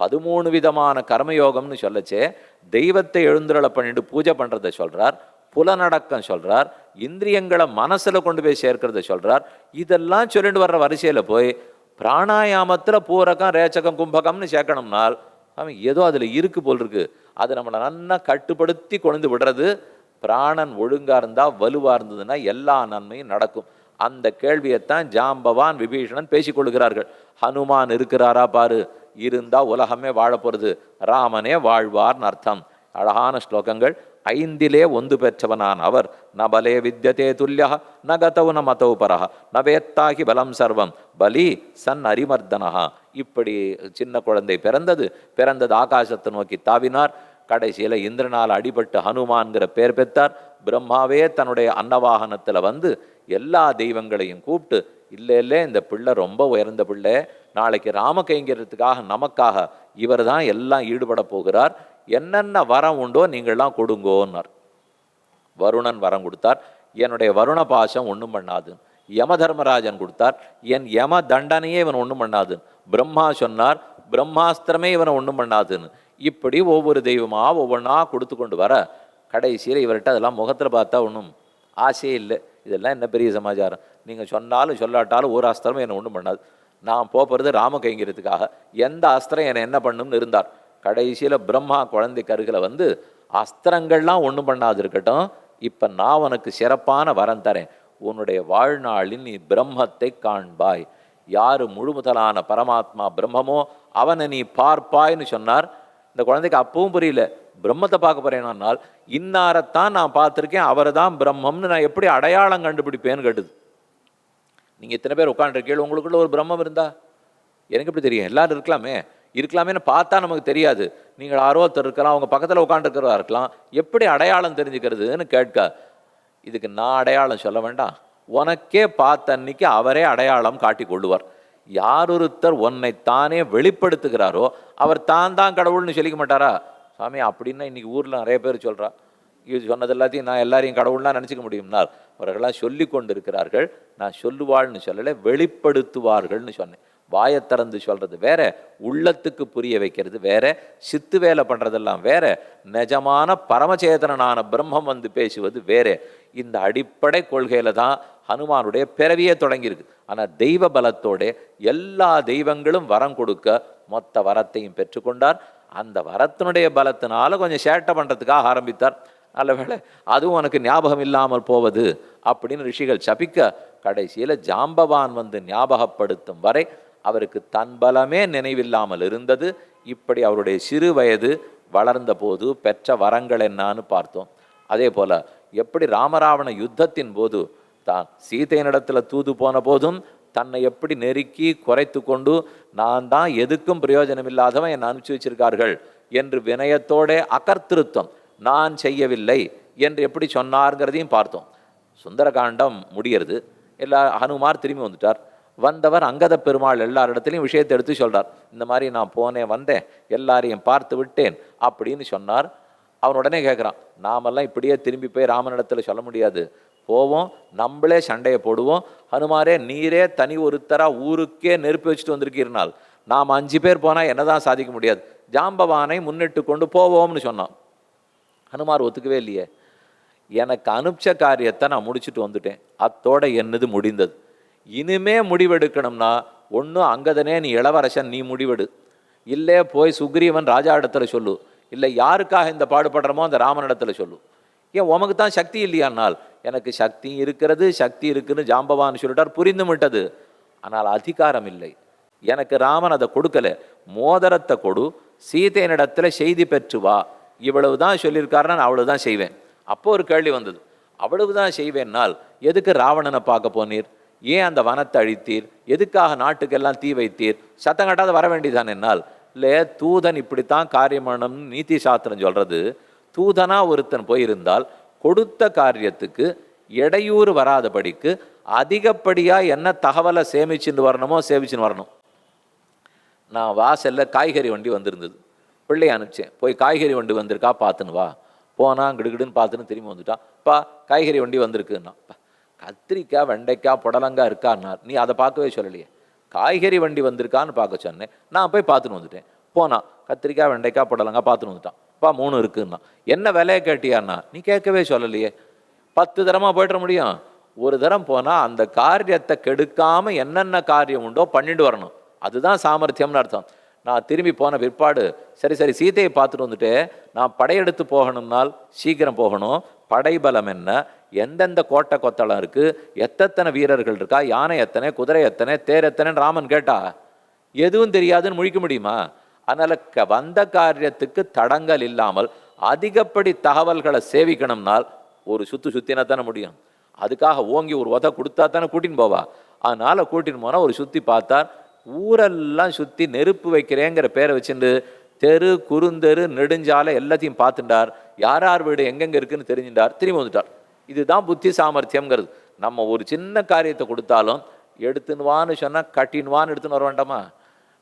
பதிமூணு விதமான கர்மயோகம்னு சொல்லச்சே. தெய்வத்தை எழுந்துருளை பண்ணிட்டு பூஜை பண்ணுறத சொல்கிறார் புலநடக்கம் சொல்கிறார் இந்திரியங்களை மனசில் கொண்டு போய் சேர்க்கிறத சொல்கிறார் இதெல்லாம் சொல்லிட்டு வர்ற வரிசையில் போய் பிராணாயாமத்தில் பூரகம் ரேச்சகம் கும்பகம்னு சேர்க்கணும்னால் அவன் ஏதோ அதில் இருக்கு போல் இருக்கு. அது நம்மளை நல்லா கட்டுப்படுத்தி கொண்டு விடுறது பிராணன் ஒழுங்காக இருந்தால் வலுவாக இருந்ததுன்னா எல்லா நன்மையும் நடக்கும். அந்த கேள்வியைத்தான் ஜாம்பவான் விபீஷணன் பேசிக் கொள்கிறார்கள். ஹனுமான் இருக்கிறாரா பாரு. இருந்தால் உலகமே வாழப் போறது. ராமனே வாழ்வார்னு அர்த்தம். அழகான ஸ்லோகங்கள். ஐந்திலே ஒன்று பெற்றவனான் அவர். ந வித்யதே வித்தியதே துல்லியா ந மதௌ பரஹ. வேத்தாகி பலம் சர்வம். பலி சன் அரிமர்தனஹா இப்படி சின்ன குழந்தை பிறந்தது. பிறந்தது ஆகாசத்தை நோக்கி தாவினார். கடைசியில் இந்திரனால் அடிபட்டு ஹனுமான்கிற பேர் பெற்றார். பிரம்மாவே தன்னுடைய அன்னவாகனத்தில் வந்து எல்லா தெய்வங்களையும் கூப்பிட்டு இல்லை இல்லை இந்த பிள்ளை ரொம்ப உயர்ந்த பிள்ளை. நாளைக்கு ராம கைங்கிறதுக்காக நமக்காக இவர் தான் எல்லாம் ஈடுபட போகிறார். என்னென்ன வரம் உண்டோ நீங்கள்லாம் கொடுங்கோன்னார். வருணன் வரம் கொடுத்தார். என்னுடைய வருண பாசம் ஒன்றும் பண்ணாது. யம தர்மராஜன் கொடுத்தார். என் யம தண்டனையே இவன் ஒன்றும் பண்ணாது. பிரம்மா சொன்னார். பிரம்மாஸ்திரமே இவனை ஒன்றும் பண்ணாதுன்னு. இப்படி ஒவ்வொரு தெய்வமாக ஒவ்வொன்றா கொடுத்து கொண்டு வர கடைசியில் இவர்கிட்ட அதெல்லாம் முகத்தில் பார்த்தா ஒன்றும் ஆசையே இல்லை. இதெல்லாம் என்ன பெரிய சமாச்சாரம்? நீங்கள் சொன்னாலும் சொல்லாட்டாலும் ஒரு அஸ்திரமும் என்னை ஒன்றும் பண்ணாது. நான் போகிறது ராம கைங்கிறதுக்காக எந்த அஸ்திரம் என்னை என்ன பண்ணும்னு இருந்தார். கடைசியில் பிரம்மா குழந்தை கருகில் வந்து அஸ்திரங்கள்லாம் ஒன்றும் பண்ணாது இருக்கட்டும் இப்போ நான் உனக்கு சிறப்பான வரம் தரேன். உன்னுடைய வாழ்நாளில் நீ பிரம்மத்தை காண்பாய். யார் முழுமுதலான பரமாத்மா பிரம்மமோ அவனை நீ பார்ப்பாய்ன்னு சொன்னார். இந்த குழந்தைக்கு அப்பவும் புரியல. பிரம்மத்தை பார்க்க போறேனால் இன்னாரத்தான் நான் பார்த்துருக்கேன் அவர் தான் பிரம்மம்னு நான் எப்படி அடையாளம் கண்டுபிடிப்பேன்னு கேட்டுது. நீங்கள் இத்தனை பேர் உட்காந்துருக்கீங்க உங்களுக்குள்ள ஒரு பிரம்மம் இருந்தா? எனக்கு எப்படி தெரியும்? எல்லாரும் இருக்கலாமே. இருக்கலாமேன்னு பார்த்தா நமக்கு தெரியாது. நீங்கள் யாரோ ஒருத்தர் இருக்கலாம் அவங்க பக்கத்தில் உட்காந்துருக்கிறவா இருக்கலாம். எப்படி அடையாளம் தெரிஞ்சுக்கிறதுன்னு கேட்க இதுக்கு நான் அடையாளம் சொல்ல வேண்டாம். உனக்கே பார்த்த அன்னைக்கு அவரே அடையாளம் காட்டி கொள்ளுவார். யார் ஒருத்தர் உன்னை தானே வெளிப்படுத்துகிறாரோ அவர் தான் தான் கடவுள்னு சொல்லிக்க மாட்டாரா? சாமி அப்படின்னா இன்றைக்கி ஊரில் நிறைய பேர் சொல்கிறா இது சொன்னது எல்லாத்தையும் நான் எல்லாரையும் கடவுள்லாம் நினச்சிக்க முடியும்னால் அவர்களாம் சொல்லி கொண்டு இருக்கிறார்கள் நான் சொல்லுவாள்னு சொல்லலை வெளிப்படுத்துவார்கள்னு சொன்னேன். வாயை திறந்து சொல்கிறது வேற உள்ளத்துக்கு புரிய வைக்கிறது வேற சித்து வேலை பண்ணுறதெல்லாம் வேற நிஜமான பரமச்சேதனான பிரம்மம் வந்து பேசுவது வேற. இந்த அடிப்படை கொள்கையில தான் ஹனுமானுடைய பிறவியே தொடங்கியிருக்கு. ஆனால் தெய்வ பலத்தோட எல்லா தெய்வங்களும் வரம் கொடுக்க மொத்த வரத்தையும் பெற்றுக்கொண்டார் அந்த வரத்தினுடைய பலத்தினால கொஞ்சம் சேட்டை பண்ணுறதுக்காக ஆரம்பித்தார். நல்ல அதுவும் உனக்கு ஞாபகம் இல்லாமல் போவது அப்படின்னு ரிஷிகள் சபிக்க கடைசியில் ஜாம்பவான் வந்து ஞாபகப்படுத்தும் வரை அவருக்கு தன் பலமே நினைவில்லாமல் இருந்தது. இப்படி அவருடைய சிறு வயது வளர்ந்த போது பெற்ற வரங்கள் என்னான்னு பார்த்தோம். அதே போல எப்படி ராமராவண யுத்தத்தின் போது தான் சீதையினிடத்தில் தூது போன போதும் தன்னை எப்படி நெருக்கி குறைத்து கொண்டு நான் தான் எதுக்கும் பிரயோஜனம் இல்லாதவன் என்னை அனுப்பிச்சு வச்சிருக்கார்கள் என்று வினயத்தோட அகர்த்திருத்தம். நான் செய்யவில்லை என்று எப்படி சொன்னார்ங்கிறதையும் பார்த்தோம். சுந்தரகாண்டம் முடியறது. எல்லா ஹனுமார் திரும்பி வந்துட்டார். வந்தவர் அங்கத பெருமாள் எல்லாரிடத்துலையும் விஷயத்தை எடுத்து சொல்கிறார் இந்த மாதிரி நான் போனேன் வந்தேன் எல்லாரையும் பார்த்து விட்டேன் அப்படின்னு சொன்னார். அவன் உடனே கேட்குறான் நாமெல்லாம் இப்படியே திரும்பி போய் ராமனிடத்தில் சொல்ல முடியாது. போவோம் நம்மளே சண்டையை போடுவோம். ஹனுமாரே நீரே தனி ஒருத்தரா ஊருக்கே நெருப்பி வச்சுட்டு வந்திருக்கீர்னால் நாம் அஞ்சு பேர் போனால் என்னதான் சாதிக்க முடியாது. ஜாம்பவானை முன்னிட்டு கொண்டு போவோம்னு சொன்னான். ஹனுமார் ஒத்துக்கவே இல்லையே. எனக்கு அனுப்பிச்ச காரியத்தை நான் முடிச்சுட்டு வந்துட்டேன். அத்தோட என்னது முடிந்தது? இனிமே முடிவெடுக்கணும்னா ஒன்று அங்கதனே நீ இளவரசன் நீ முடிவெடு. இல்லை போய் சுக்ரீவன் ராஜா இடத்துல சொல்லு. இல்லை யாருக்காக இந்த பாடுபடுறமோ அந்த ராமன் இடத்துல சொல்லு. ஏன் உமக்கு தான் சக்தி இல்லையானால்? எனக்கு சக்தி இருக்கிறது சக்தி இருக்குன்னு ஜாம்பவான் சொல்லிட்டார் புரிந்து விட்டது ஆனால் அதிகாரம் இல்லை. எனக்கு ராமன் அதை கொடுக்கல. மோதிரத்தை கொடு சீதையனிடத்தில் செய்தி பெற்று வா. இவ்வளவு தான் சொல்லியிருக்காருன்னா நான் அவ்வளவுதான் செய்வேன். அப்போ ஒரு கேள்வி வந்தது. அவ்வளவுதான் செய்வேன்னால் எதுக்கு ராவணனை பார்க்க போனீர்? ஏன் அந்த வனத்தை அழித்தீர்? எதுக்காக நாட்டுக்கெல்லாம் தீ வைத்தீர்? சத்தம் கட்டாத வர வேண்டியதான் என்னால்? இல்லை தூதன் இப்படித்தான் காரியம் பண்ணணும்னு நீதி சாஸ்திரம் சொல்கிறது தூதனா ஒருத்தன் போயிருந்தால் கொடுத்த காரியத்துக்கு இடையூறு வராதபடிக்கு அதிகப்படியா என்ன தகவலை சேமிச்சுட்டு வரணுமோ சேமிச்சுன்னு வரணும். நான் வாசல்ல காய்கறி வண்டி வந்திருந்தது. பிள்ளைய அனுப்பிச்சேன். போய் காய்கறி வண்டி வந்திருக்கா? பார்த்துன்னு வா. போனா கிடுகிடுன்னு பார்த்துன்னு திரும்பி வந்துட்டான் பா காய்கறி வண்டி வந்திருக்குன்னா. கத்திரிக்காய் வெண்டைக்காய் புடலங்காய் இருக்கான்னா நீ அதை பார்க்கவே சொல்லலையே. காய்கறி வண்டி வந்திருக்கான்னு பார்க்க சொன்னேன். நான் போய் பார்த்துன்னு வந்துட்டேன். போனான் கத்திரிக்காய் வெண்டைக்காய் புடலங்காய் பார்த்துன்னு வந்துட்டான். அப்பா மூணு இருக்குன்னா என்ன விலையை கேட்டியான்னா? நீ கேட்கவே சொல்லலையே. பத்து தரமா போயிட முடியும்? ஒரு தரம் போனா அந்த காரியத்தை கெடுக்காம என்னென்ன காரியம் உண்டோ பண்ணிட்டு வரணும். அதுதான் சாமர்த்தியம்னு அர்த்தம். நான் திரும்பி போன பிற்பாடு சரி சரி சீதையை பார்த்துட்டு வந்துட்டு நான் படையெடுத்து போகணும்னால் சீக்கிரம் போகணும். படைபலம் என்ன? எந்தெந்த கோட்டை கொத்தளம் இருக்குது எத்தனை வீரர்கள் இருக்கா? யானை எத்தனை? குதிரை எத்தனை? தேர் எத்தனைன்னு ராமன் கேட்டா எதுவும் தெரியாதுன்னு முழிக்க முடியுமா? அதனால் க- வந்த காரியத்துக்கு தடங்கல் இல்லாமல் அதிகப்படி தகவல்களை சேவிக்கணும்னால் ஒரு சுத்து சுற்றினா தானே முடியும். அதுக்காக ஓங்கி ஒரு உத கொடுத்தா தானே கூட்டின்னு போவா. அதனால் கூட்டின்னு போனால் ஒரு சுற்றி பார்த்தார். ஊரெல்லாம் சுற்றி நெருப்பு வைக்கிறேங்கிற பேரை வச்சுட்டு தெரு குறுந்தெரு நெடுஞ்சாலை எல்லாத்தையும் பார்த்துட்டார் யார் யார் வீடு எங்கெங்கே இருக்குன்னு தெரிஞ்சுட்டார் திரும்பி வந்துட்டார். இதுதான் புத்தி சாமர்த்தியம்ங்கிறது. நம்ம ஒரு சின்ன காரியத்தை கொடுத்தாலும் எடுத்துன்னு வான்னு சொன்னால் கட்டின்னு வான்னு எடுத்துன்னு வர வேண்டாமா?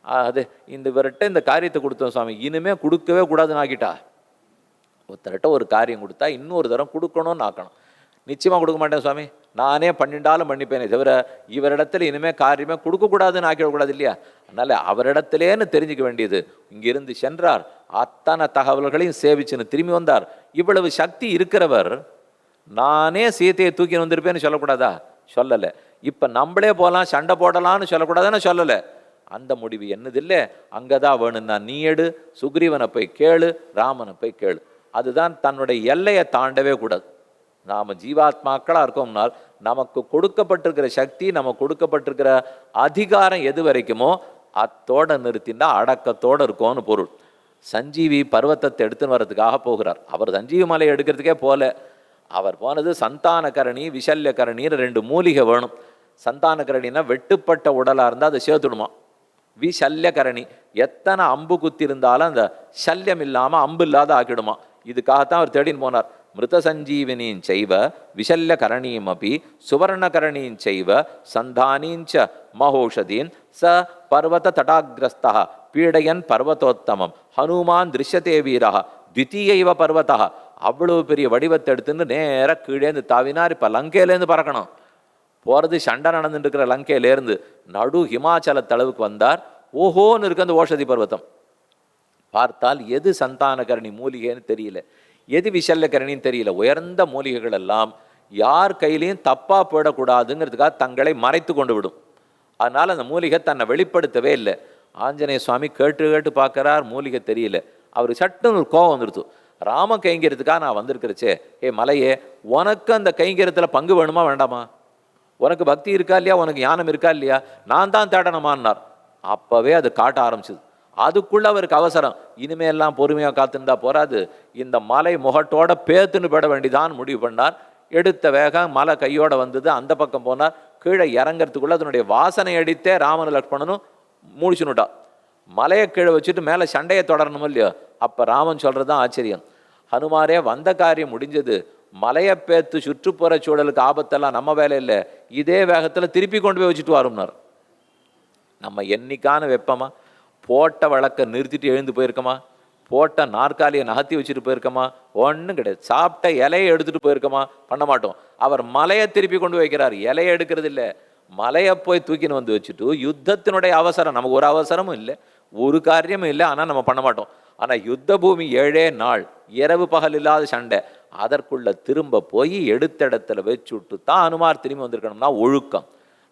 அது இந்த இவர்கிட்ட இந்த காரியத்தை கொடுத்தோம் சுவாமி. இனிமே கொடுக்கவே கூடாதுன்னு ஆக்கிட்டா. ஒருத்தர்கிட்ட ஒரு காரியம் கொடுத்தா இன்னொரு தரம் கொடுக்கணும்னு ஆக்கணும். நிச்சயமாக கொடுக்க மாட்டேன் சுவாமி. நானே பன்னெண்டாலும் பண்ணிப்பேனே தவிர இவரிடத்துல இனிமேல் காரியமே கொடுக்கக்கூடாதுன்னு ஆக்கிடக்கூடாது இல்லையா? அதனால அவரிடத்துலேன்னு தெரிஞ்சுக்க வேண்டியது. இங்கிருந்து சென்றார். அத்தனை தகவல்களையும் சேவிச்சுன்னு திரும்பி வந்தார். இவ்வளவு சக்தி இருக்கிறவர் நானே சீத்தையை தூக்கி வந்திருப்பேன்னு சொல்லக்கூடாதா? சொல்லலை. இப்போ நம்மளே போகலாம் சண்டை போடலான்னு சொல்லக்கூடாதுன்னு சொல்லலை. அந்த முடிவு என்னதில்லை? அங்கே தான் வேணும்னா நீ எடு சுக்ரீவனை போய் கேளு ராமனை போய் கேளு. அதுதான் தன்னுடைய எல்லையை தாண்டவே கூடாது. நாம் ஜீவாத்மாக்களாக இருக்கோம்னால் நமக்கு கொடுக்கப்பட்டிருக்கிற சக்தி நமக்கு கொடுக்கப்பட்டிருக்கிற அதிகாரம் எது வரைக்குமோ அத்தோட நிறுத்தினா அடக்கத்தோட இருக்கும்னு பொருள். சஞ்சீவி பர்வத்தத்தை எடுத்துன்னு வர்றதுக்காக போகிறார். அவர் சஞ்சீவி மலை எடுக்கிறதுக்கே போல. அவர் போனது சந்தானகரணி விசல்யகரணின்னு ரெண்டு மூலிகை வேணும். சந்தானகரணின்னா வெட்டுப்பட்ட உடலாக இருந்தால் அதை சேர்த்துடுமா? விஷல்யகரணி எத்தனை அம்பு குத்தி இருந்தாலும் அந்த சல்யம் இல்லாமல் அம்பு இல்லாத ஆக்கிடுமா. இதுக்காகத்தான் அவர் தேடின்னு போனார். மிருத சஞ்சீவினியும் செய்வ விஷல்ய கரணியும் அப்படி சுவர்ண கரணீன் செய்வ சந்தானீஞ்ச மகோஷதீன் ச பர்வத தடாகிரஸ்தா பீடையன் பர்வதோத்தமம் ஹனுமான் திருஷ்யதே வீரா த்விதீயைவ பர்வத்தா அவ்வளவு பெரிய வடிவத்தை எடுத்துன்னு நேராக கீழேந்து தாவினார். இப்போ லங்கையிலேருந்து பறக்கணும். போகிறது சண்டை நடந்துட்டு இருக்கிற லங்கையிலேருந்து நடு ஹிமாச்சல தளவுக்கு வந்தார். ஓஹோன்னு இருக்கு அந்த ஓஷதி பர்வத்தம் பார்த்தால் எது சந்தானகரணி மூலிகைன்னு தெரியல. எது விஷல்லகரணின்னு தெரியல. உயர்ந்த மூலிகைகள் எல்லாம் யார் கையிலையும் தப்பாக போயிடக்கூடாதுங்கிறதுக்காக தங்களை மறைத்து கொண்டு விடும். அதனால் அந்த மூலிகை தன்னை வெளிப்படுத்தவே இல்லை. ஆஞ்சநேய சுவாமி கேட்டு கேட்டு பார்க்கறார் மூலிகை தெரியல. அவர் சட்டுன்னு ஒரு கோவம் வந்துடுத்து ராம கைங்கரத்துக்காக நான் வந்திருக்கிறச்சே. ஏ மலையே உனக்கு அந்த கைங்கரத்தில் பங்கு வேணுமா வேண்டாமா? உனக்கு பக்தி இருக்கா இல்லையா? உனக்கு ஞானம் இருக்கா இல்லையா? நான் தான் தேடணுமான்னார். அப்போவே அது காட்ட ஆரம்பிச்சது. அதுக்குள்ளே அவருக்கு அவசரம். இனிமே எல்லாம் காத்திருந்தா காத்துருந்தா போறாது. இந்த மலை முகட்டோட பேத்துன்னு போட வேண்டிதான் முடிவு பண்ணார். எடுத்த வேகம் மலை கையோட வந்தது. அந்த பக்கம் போனார். கீழே இறங்கிறதுக்குள்ளே அதனுடைய வாசனை அடித்தே ராமன் லக்ஷ்மணனும் மூடிச்சுனுட்டா மலையை கீழே வச்சுட்டு மேலே சண்டையை தொடரணும் இல்லையோ? அப்போ ராமன் சொல்கிறது தான் ஆச்சரியம். ஹனுமாரே வந்த காரியம் முடிஞ்சது. மலையை பேத்து சுற்றுப்புற சூழலுக்கு ஆபத்தெல்லாம் நம்ம வேலை இல்லை இதே வேகத்தில் திருப்பி கொண்டு போய் வச்சுட்டு வரும்னார். நம்ம என்னைக்கான வெப்பமா? போட்ட வழக்கை நிறுத்திட்டு எழுந்து போயிருக்கோமா? போட்ட நாற்காலியை நகர்த்தி வச்சுட்டு போயிருக்கோமா? ஒன்றும் கிடையாது. சாப்பிட்ட இலையை எடுத்துகிட்டு போயிருக்கோமா? பண்ண மாட்டோம். அவர் மலையை திருப்பி கொண்டு வைக்கிறார் இலையை எடுக்கிறது இல்லை. மலையை போய் தூக்கின்னு வந்து வச்சுட்டு யுத்தத்தினுடைய அவசரம். நமக்கு ஒரு அவசரமும் இல்லை. ஒரு காரியமும் இல்லை. ஆனால் நம்ம பண்ண மாட்டோம். ஆனால் யுத்த பூமி ஏழே நாள். இரவு பகல் இல்லாத சண்டை. அதற்குள்ள திரும்ப போய் எடுத்த இடத்துல வச்சுட்டு தான் அனுமார் திரும்பி வந்திருக்கணும்னா ஒழுக்கம்.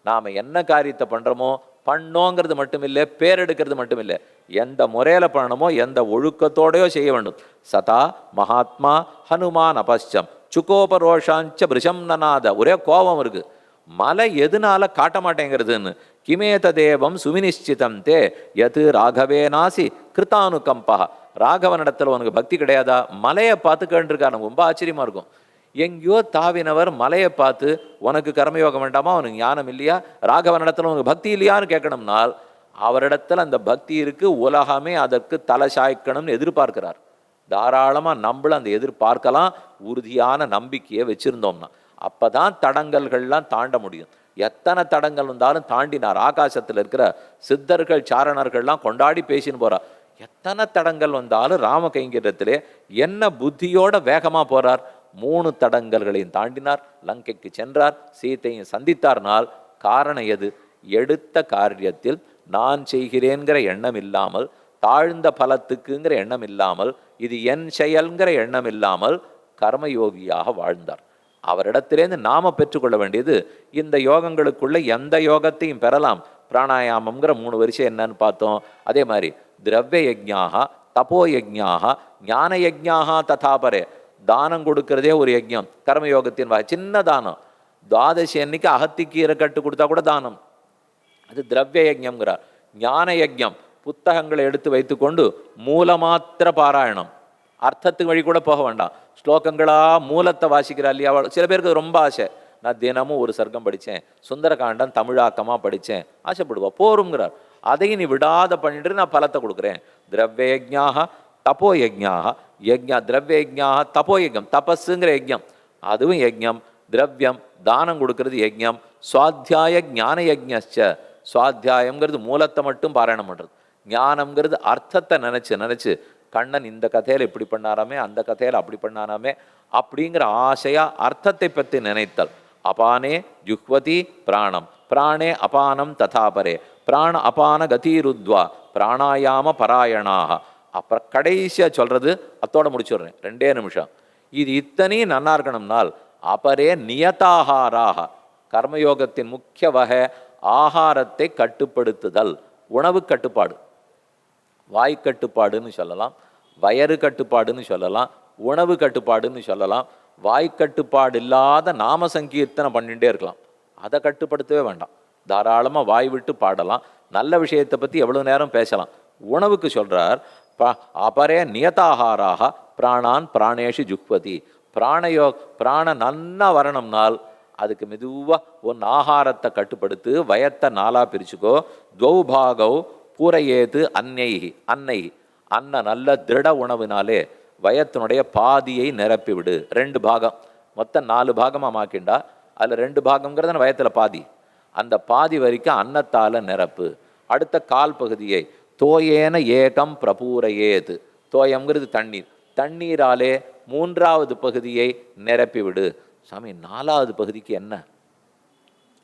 நாம் என்ன காரியத்தை பண்ணுறோமோ பண்ணோங்கிறது மட்டும் இல்லை பேர் எடுக்கிறது மட்டும் இல்லை எந்த முறையில் பண்ணணுமோ எந்த ஒழுக்கத்தோடயோ செய்ய வேண்டும். சதா மகாத்மா ஹனுமான் அபஸ்சம் சுகோபரோஷாஞ்ச பிரிஷம் நனாத ஒரே கோபம் இருக்குது மலை எதனால காட்ட மாட்டேங்கிறதுன்னு. கிமேததேவம் தேவம் சுவினிஷ்சிதம் தே எது ராகவேனாசி கிருத்தானுகம்பா. ராகவனிடத்தில் உனக்கு பக்தி கிடையாதா? மலையை பார்த்து கேட்டுருக்கா நமக்கு ரொம்ப ஆச்சரியமாக இருக்கும். எங்கேயோ தாவினவர் மலையை பார்த்து உனக்கு கர்மயோகம் வேண்டாமா? உனக்கு ஞானம் இல்லையா? ராகவனிடத்தில் உனக்கு பக்தி இல்லையான்னு கேட்கணும்னால் அவரிடத்தில் அந்த பக்தி இருக்குது உலகமே அதற்கு தலை சாய்க்கணும்னு எதிர்பார்க்கிறார். தாராளமாக நம்மளும் அந்த எதிர்பார்க்கலாம். உறுதியான நம்பிக்கையை வச்சுருந்தோம்னா. அப்போ தான் தடங்கல்கள்லாம் தாண்ட முடியும். எத்தனை தடங்கள் வந்தாலும் தாண்டினார். ஆகாசத்தில் இருக்கிற சித்தர்கள் சாரணர்கள்லாம் கொண்டாடி பேசின்னு போகிறார் எத்தனை தடங்கள் வந்தாலும் ராம கைங்கரியத்திலே என்ன புத்தியோட வேகமாக போறார். மூணு தடங்கல்களையும் தாண்டினார் லங்கைக்கு சென்றார் சீத்தையும் சந்தித்தார்னால் காரணம் எது? எடுத்த காரியத்தில் நான் செய்கிறேன்கிற எண்ணம் இல்லாமல் தாழ்ந்த பலத்துக்குங்கிற எண்ணம் இல்லாமல் இது என் செயல்ங்கிற எண்ணம் இல்லாமல் கர்மயோகியாக வாழ்ந்தார். அவரிடத்திலேருந்து நாம பெற்றுக்கொள்ள வேண்டியது இந்த யோகங்களுக்குள்ள எந்த யோகத்தையும் பெறலாம். பிராணாயாமம்ங்கிற மூணு வருஷம் என்னன்னு பார்த்தோம். அதே மாதிரி திரவிய யஜ்யாக தபோ யஜ்யாக ஞான யஜ்யாக ததாபரே தானம் கொடுக்கறதே ஒரு யஜ்யம் கர்மயோகத்தின் வகை. சின்ன தானம். துவாதசி அன்னைக்கு அகத்திக்கீரை கட்டு கொடுத்தா கூட தானம். அது திரவிய யஜ்யம்ங்கிறார் ஞான யஜ்யம் புத்தகங்களை எடுத்து வைத்துக்கொண்டு மூலமாத்திர பாராயணம். அர்த்தத்துக்கு வழி கூட போக வேண்டாம். ஸ்லோகங்களா மூலத்தை வாசிக்கிறா இல்லையா சில பேருக்கு ரொம்ப ஆசை. நான் தினமும் ஒரு சர்க்கம் படித்தேன். சுந்தரகாண்டம் தமிழாக்கமாக படித்தேன். ஆசைப்படுவா போருங்கிறார் அதையும் நீ விடாத பண்ணிட்டு நான் பலத்தை கொடுக்குறேன். திரவிய யஜ்ஞாக தபோ யஜ்ஞாக யஜ்ஞா திரவிய யஜ்ஞாக தபோ தபஸுங்கிற யஜ்யம் அதுவும் யஜ்யம் திரவியம் தானம் கொடுக்கறது யஜ்யம் சுவாத்தியாய ஞான யஜ்ஞச்ச. சுவாத்தியாயங்கிறது மூலத்தை மட்டும் பாராயணம் பண்ணுறது ஞானம்ங்கிறது அர்த்தத்தை நினச்சி நினச்சி கண்ணன் இந்த கதையில் இப்படி பண்ணாராமே அந்த கதையில் அப்படி பண்ணாராமே அப்படிங்கிற ஆசையா அர்த்தத்தை பற்றி நினைத்தல். அபானே ஜுஹ்வதி பிராணம். பிராணே அபானம் ததாபரே. பிராண அபான கதீருத்வா. பிராணாயாம பராயணாக. அப்புறம் கடைசியாக சொல்கிறது அத்தோட முடிச்சுடுறேன். ரெண்டே நிமிஷம். இது இத்தனையும் நன்னா இருக்கணும்னால் அபரே நியதாகாராக. கர்மயோகத்தின் முக்கிய வகை ஆகாரத்தை கட்டுப்படுத்துதல் உணவு கட்டுப்பாடு. வாய் கட்டுப்பாடுன்னு சொல்லலாம் வயறு கட்டுப்பாடுன்னு சொல்லலாம் உணவு கட்டுப்பாடுன்னு சொல்லலாம். வாய் கட்டுப்பாடு இல்லாத நாம சங்கீர்த்தனை பண்ணிகிட்டே இருக்கலாம். அதை கட்டுப்படுத்தவே வேண்டாம். தாராளமாக வாய் விட்டு பாடலாம். நல்ல விஷயத்தை பற்றி எவ்வளோ நேரம் பேசலாம். உணவுக்கு சொல்கிறார் ப அபரே நியதாகாராக பிராணான் பிராணேஷு ஜுக்வதி. பிராணயோ பிராண நன்னா வரணும்னால் அதுக்கு மெதுவாக ஒன் ஆகாரத்தை கட்டுப்படுத்து வயத்தை நாளாக பிரிச்சுக்கோ. துவௌபாகவ் பூரையேது அன்னை அன்னை அன்ன நல்ல திருட உணவினாலே வயத்தினுடைய பாதியை நிரப்பிவிடு. ரெண்டு பாகம். மொத்தம் நாலு பாகமாக மாக்கிண்டா? அதில் ரெண்டு பாகங்கிறது வயத்தில் பாதி. அந்த பாதி வரைக்கும் அன்னத்தால் நிரப்பு. அடுத்த கால் பகுதியை தோயேன ஏகம் பிரபூரையேது. தோயம்ங்கிறது தண்ணீர். தண்ணீராலே மூன்றாவது பகுதியை நிரப்பிவிடு. சாமி நாலாவது பகுதிக்கு என்ன?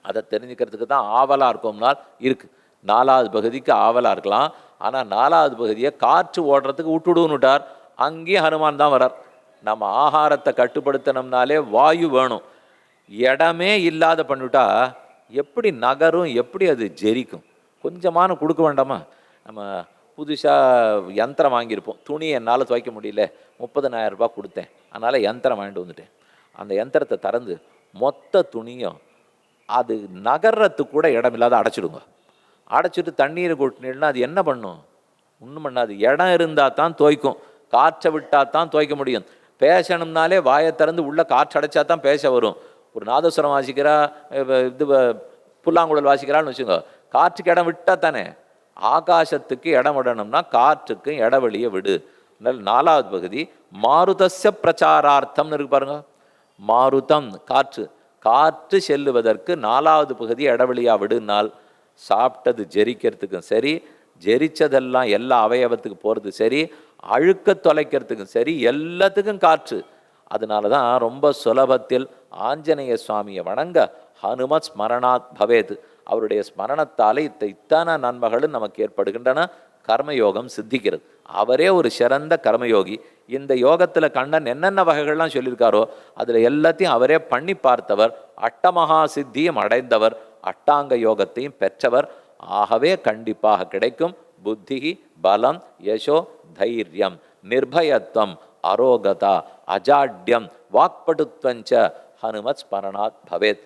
அதை தெரிஞ்சுக்கிறதுக்கு தான் ஆவலாக இருக்கோம்னால் இருக்குது நாலாவது பகுதிக்கு ஆவலாக இருக்கலாம். ஆனால் நாலாவது பகுதியை காற்று ஓடுறதுக்கு விட்டுடுன்னுட்டார் அங்கேயும் ஹனுமான் தான் வரார். நம்ம ஆகாரத்தை கட்டுப்படுத்தணும்னாலே வாயு வேணும். இடமே இல்லாத பண்ணிவிட்டா எப்படி நகரும் எப்படி அது ஜெரிக்கும்? கொஞ்சமான கொடுக்க வேண்டாமா? நம்ம புதுசாக யந்திரம் வாங்கியிருப்போம். துணி என்னால் துவைக்க முடியல. முப்பதனாயிரம் ரூபாய் கொடுத்தேன். அதனால் யந்திரம் வாங்கிட்டு வந்துட்டேன். அந்த யந்திரத்தை திறந்து மொத்த துணியும் அது நகர்றதுக்கு கூட இடமில்லாத அடைச்சிடுங்க. அடைச்சிட்டு தண்ணீரை கொட்டினா அது என்ன பண்ணும்? ஒன்றும் பண்ணாது. இடம் இருந்தால் தான் துவைக்கும். காற்றை விட்டால் தான் துவைக்க முடியும். பேசணும்னாலே வாயை திறந்து உள்ளே காற்று அடைச்சா தான் பேச வரும். ஒரு நாதஸ்வரம் வாசிக்கிறா இது வ- புல்லாங்குழல் வாசிக்கிறான்னு வச்சுக்கோ. காற்றுக்கு இடம் விட்டால் தானே? ஆகாசத்துக்கு இடம் விடணும்னா காற்றுக்கு இடவெளியை விடு. அதனால் நாலாவது பகுதி மாருதஸ்ய பிரச்சாரார்த்தம்னு இருக்கு பாருங்க. மாருதம் காற்று. காற்று செல்லுவதற்கு நாலாவது பகுதி இடைவெளியா விடுனால் சாப்பிட்டது ஜெரிக்கிறதுக்கும் சரி ஜெரிச்சதெல்லாம் எல்லா அவயவத்துக்கு போகிறது சரி அழுக்க தொலைக்கிறதுக்கும் சரி எல்லாத்துக்கும் காற்று. அதனால தான் ரொம்ப சுலபத்தில் ஆஞ்சநேய சுவாமியை வணங்க ஹனுமத் ஸ்மரணாத் பவேது. அவருடைய ஸ்மரணத்தாலே இத்த இத்தனை நன்மைகளும் நமக்கு ஏற்படுகின்றன. கர்மயோகம் சித்திக்கிறது. அவரே ஒரு சிறந்த கர்மயோகி. இந்த யோகத்தில் கண்ணன் என்னென்ன வகைகள்லாம் சொல்லியிருக்காரோ அதில் எல்லாத்தையும் அவரே பண்ணி பார்த்தவர் அட்டமகா சித்தியும் அடைந்தவர். அட்டாங்க யோகத்தையும் பெற்றவர் ஆகவே கண்டிப்பாக கிடைக்கும். புத்தி பலம் யசோ தைரியம் நிர்பயத்துவம் அரோகதா அஜாட்யம் வாக்படுத்வஞ்ச ஹனுமத் ஸ்மரணாத் பவேத்.